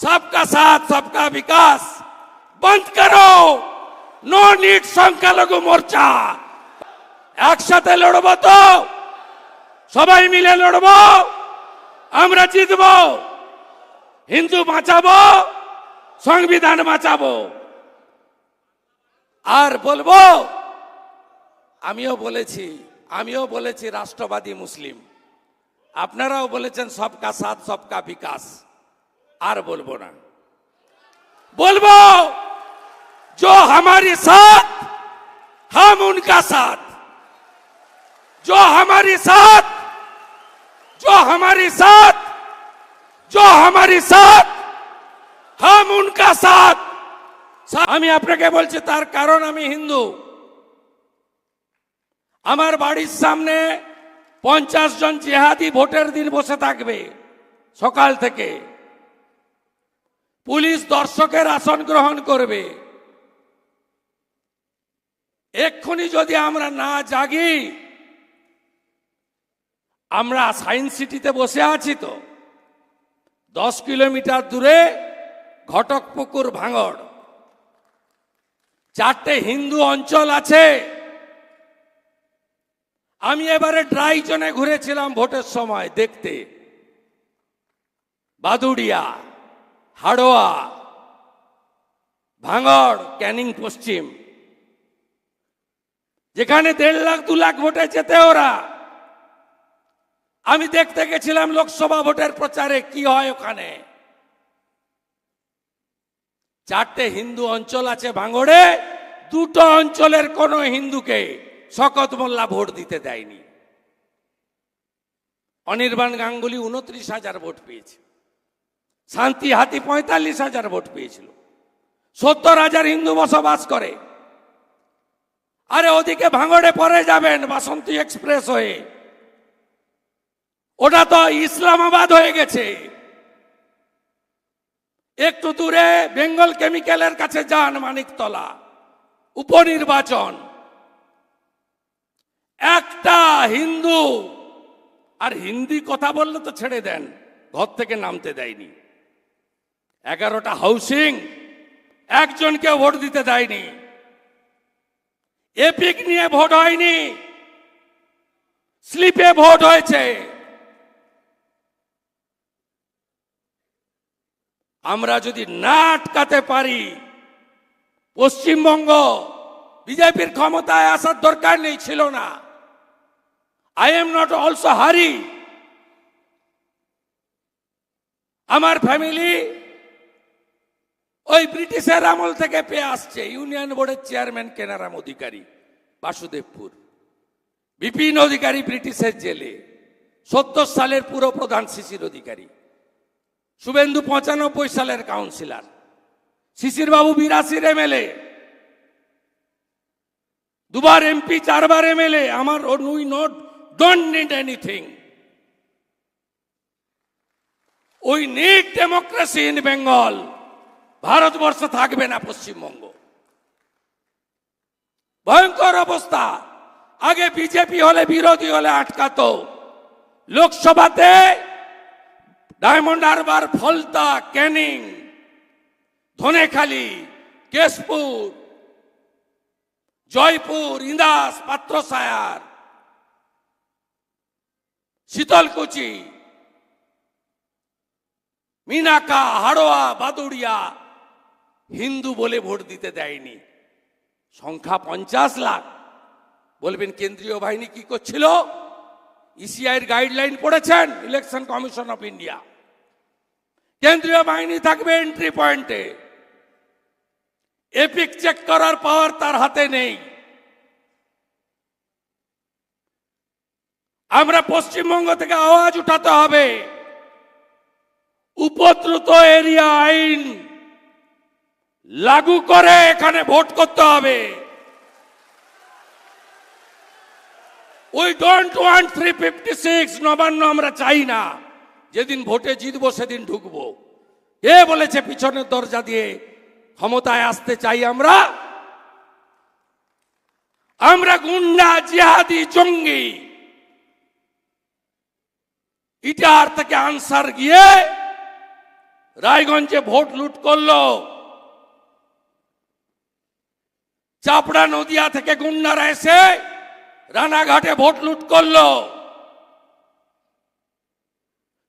सबका साथ सबका विकास बंद करो নো নিট সংখ্যালঘু মোর্চা একসাথে লড়বো তো সবাই মিলে লড়বো আমরা জিতবো হিন্দু বাঁচাবো সংবিধান বাঁচাবো আর বলবো আমিও বলেছি আমিও বলেছি রাষ্ট্রবাদী মুসলিম আপনারাও বলেছেন সবকা সাথ সবকা বিকাশ আর বলবো না বলবো जो हमारे साथ हम उनका साथ जो हमारे साथ जो हमारे साथ जो हमारे साथ हम उनका साथ আমি আপনাকে বলছি তার কারণ আমি হিন্দু আমার বাড়ির সামনে পঞ্চাশ জন জেহাদি ভোটের দিন বসে থাকবে সকাল থেকে পুলিশ দর্শকের আসন গ্রহণ করবে। এক্ষুনি যদি আমরা না জাগি, আমরা সায়েন্স সিটিতে বসে আছি তো। দশ কিলোমিটার দূরে ঘটকপুকুর ভাঙড়। চারটে হিন্দু অঞ্চল আছে। আমি এবারে ড্রাই জোনে ঘুরেছিলাম ভোটের সময় দেখতে। বাদুড়িয়া। হাড়োয়া, ভাঙড়, ক্যানিং পশ্চিম। যেখানে দেড় লাখ, দু লাখ ভোটে যেতে ওরা। আমি দেখতে গেছিলাম লোকসভা ভোটের প্রচারে কি হয় ওখানে। চারটে হিন্দু অঞ্চল আছে ভাঙড়ে, দুটো অঞ্চলের কোন হিন্দুকে শকত মোল্লা ভোট দিতে দেয়নি। অনির্বাণ গাঙ্গুলি উনত্রিশ হাজার ভোট পেয়েছে। শান্তি হাতি পঁয়তাল্লিশ হাজার ভোট পেয়েছিল। সত্তর হাজার হিন্দু বসবাস করে। আরে ওদিকে ভাঙড়ে পরে যাবেন বাসন্তী এক্সপ্রেস হয়ে। ওটা তো ইসলামাবাদ হয়ে গেছে। একটু দূরে বেঙ্গল কেমিক্যালের কাছে যান মানিকতলা। উপনির্বাচন। একটা হিন্দু, আর হিন্দি কথা বললে তো ছেড়ে দেন, ঘর থেকে নামতে দেয়নি। এগারোটা হাউসিং একজনকে ভোট দিতে দেয়নি। এপিক নিয়ে ভোট হয়নি। স্লিপে ভোট হয়েছে। আমরা যদি না আটকাতে পারি, পশ্চিমবঙ্গ বিজেপির ক্ষমতায় আসার দরকার নেই, ছিল না। আই এম নট অলসো হারি আমার ফ্যামিলি ওই ব্রিটিশের আমল থেকে পেয়ে আসছে ইউনিয়ন বোর্ডের চেয়ারম্যান কেনারাম অধিকারী, বাসুদেবপুর। বিপিন অধিকারী ব্রিটিশের জেলে, সত্তর সালের পুরো প্রধান শিশির অধিকারী, শুভেন্দু পঁচানব্বই সালের কাউন্সিলর শিশির বাবু বিরাশির এমএলএ, দুবার এমপি, চারবার এমএলএ, আমার we not don't need anything we need democracy in Bengal Bharatvarsha থাকবে না পশ্চিমবঙ্গ। ভয়ঙ্কর অবস্থা। আগে বিজেপি হলে, বিরোধী হলে আটকাতো। লোকসভাতে ডায়মন্ড হারবার, ফলতা, ক্যানিং, ধনেখালি, কেশপুর, জয়পুর, ইন্দাস, পাত্রসায়ার, শীতলকুচি, মিনাকা, হাড়োয়া, বাদুড়িয়া হিন্দু বলে ভোট দিতে দেয়নি। সংখ্যা পঞ্চাশ লাখ। বলবেন কেন্দ্রীয় বাহিনী কি করছিল? ইসিআইয়ের গাইডলাইন পড়েছেন ইলেকশন কমিশন অফ ইন্ডিয়া কেন্দ্রীয় বাহিনী থাকবে এন্ট্রি পয়েন্টে এপিক চেক করার পাওয়ার তার হাতে নেই। আমরা পশ্চিমবঙ্গ থেকে আওয়াজ উঠাতে হবে। উপদ্রুত এরিয়া আইন। লাগু করে এখানে ভোট করতে হবে। We don't want three fifty six Nabanna আমরা চাই না। যেদিন ভোটে জিতবো সেদিন ঢুকবো। কে বলেছে পিছনের দরজা দিয়ে ক্ষমতায় আসতে চাই আমরা? আমরা গুন্ডা, জিহাদি, জঙ্গি। ইটার থেকে আনসার গিয়ে রায়গঞ্জে ভোট লুট করল। চাপড়া নদিয়া থেকে গুন্ডারা এসে রানাঘাটে ভোট লুট করল।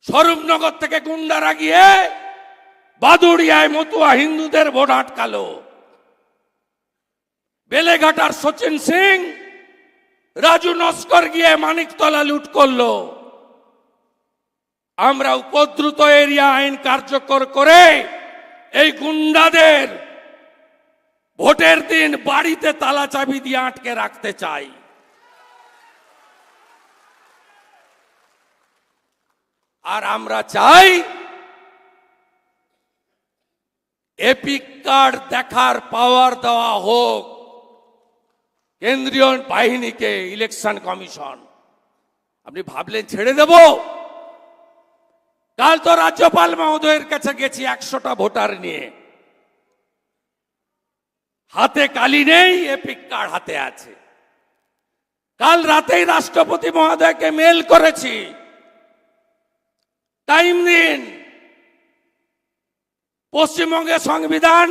স্বরূপনগর থেকে গুন্ডারা গিয়ে বাদুড়িয়ায় মতুয়া হিন্দুদের ভোট আটকালো। বেলেঘাটার সচিন সিং, রাজু নস্কর গিয়ে মানিকতলা লুট করল। আমরা উপদ্রুত এরিয়া আইন কার্যকর করে এই গুন্ডাদের ভোটের দিন বাড়িতে তালা চাবি দিয়ে আটকে রাখতে চাই। আর আমরা চাই এপিক কার্ড দেখার পাওয়ার দেওয়া হোক, কেন্দ্রীয় বাহিনীকে ইলেকশন কমিশন। আপনি ভাবলেন ছেড়ে দেব? কাল তো রাজ্যপাল মহোদয়ের কাছে গেছি একশোটা ভোটার নিয়ে। হাতে কালি নেই এপিক কার্ড হাতে আছে। কাল রাতেই রাষ্ট্রপতি মহোদয়কে মেল করেছি। টাইম দিন। পশ্চিমবঙ্গের সংবিধান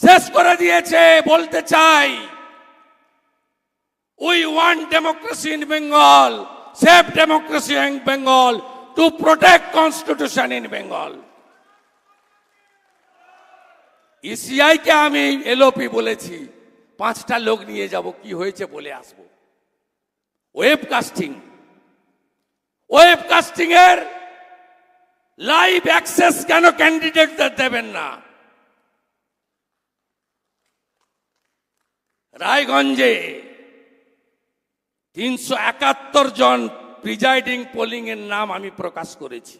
শেষ করে দিয়েছে, বলতে চাই। We want democracy in Bengal safe democracy in Bengal to protect constitution in Bengal ECI কে আমি এলওপি বলেছি। পাঁচটা লোক নিয়ে যাব, কি হয়েছে বলে আসব। Web casting. ওয়েব কাস্টিং এর লাইভ অ্যাক্সেস কেন ক্যান্ডিডেটদের দেবেন না? রায়গঞ্জে তিনশো একাত্তর জন প্রিজাইডিং পোলিং এর নাম আমি প্রকাশ করেছি।